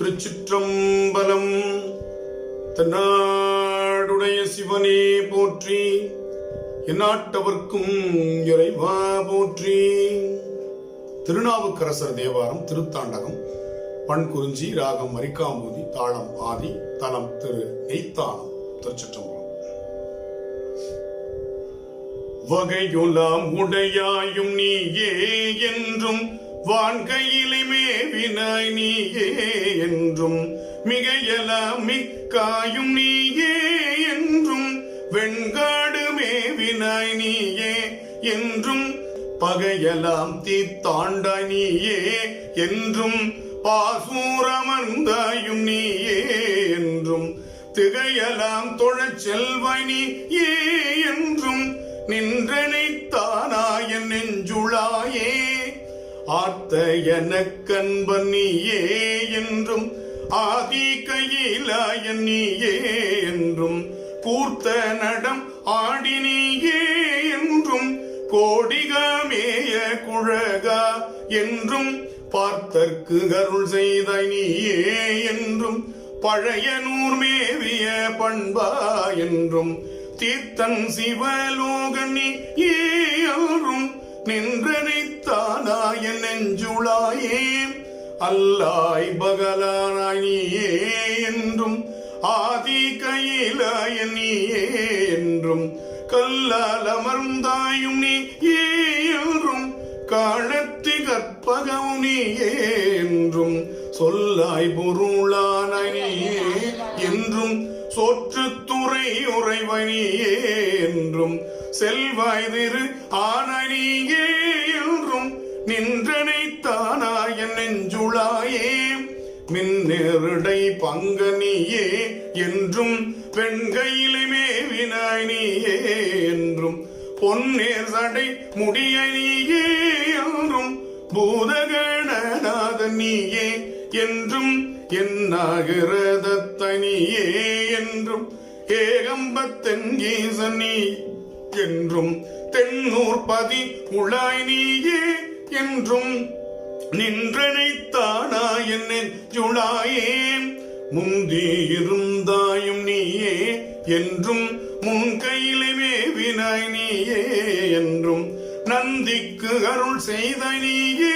திருச்சிற்றம்பலம். தன்னாடுடைய சிவனே போற்றி எந்நாட்டவர்க்கும் இறைவா போற்றி. திருநாவுக்கரசர் தேவாரம் திருத்தாண்டகம் பண்குறிஞ்சி ராகம் மரிக்காம்பூதி தாளம் ஆதி தலம் திரு நெய்த்தானம் திருச்சிற்றம்பலம். வகையுலாம் உடையாயும் நீயே என்றும் வான்கையிலுமே வினாய் நீயே என்றும் மிகையல மிக்காயும் நீயே என்றும் வெண்காடு மேவினாய் நீயே என்றும் பகையலாம் தீத்தாண்டாய் நீயே என்றும் பாசூரமர்ந்தாயும் நீயே என்றும் திகையலாம் தொழச் செல்வாய் நீயே என்றும் நின்றனைத்தானாய நெஞ்சுளாயே பார்த்த எனக்கன்பன் நீயே என்றும் ஆதி கையிலாய நீயே என்றும் கூர்த்த நடம் ஆடி நீயே என்றும் கோடிகமேய குழகா என்றும் பார்த்தற்கு அருள் செய்த நீயே என்றும் பழைய நூர் மேவிய பண்பா என்றும் தீர்த்தன் சிவலோகனி ஏறும் நின்றனைத்தானாய நெஞ்சுளாயே? அல்லாய் பகலானாய் நீயே என்றும் ஆதி கையிலாய நீயே என்றும் கல்லால் அமர்ந்தாயும் நீ என்றும் காலத்தி கற்பகவும் நீயே என்றும் சொல்லாய் பொருள் என்றும் சோற்று துறை உறைவனியே என்றும் செல்வாய் திரு ஆனனியே என்றும் நின்றனை தானாய நெஞ்சுளாயே. மின்னேருடை பங்கனியே என்றும் பெண்கையிலுமே வினாயினியே என்றும் பொன்னேர் சடை முடியனியே என்றும் பூதகணநாதனியே என்றும் என்றும் என்னாகிறதத்தனியே என்றும் ஏகம்பத்தெங்கீசனி என்றும் தென்னூர் பதி உளாய் நீயே என்றும் நின்றனைத்தானா என்னை ஜுளாயே முந்தி இருந்தாயும் நீயே என்றும் முன் கையிலுமே வினாய் நீயே என்றும் நந்திக்கு அருள் செய்த நீயே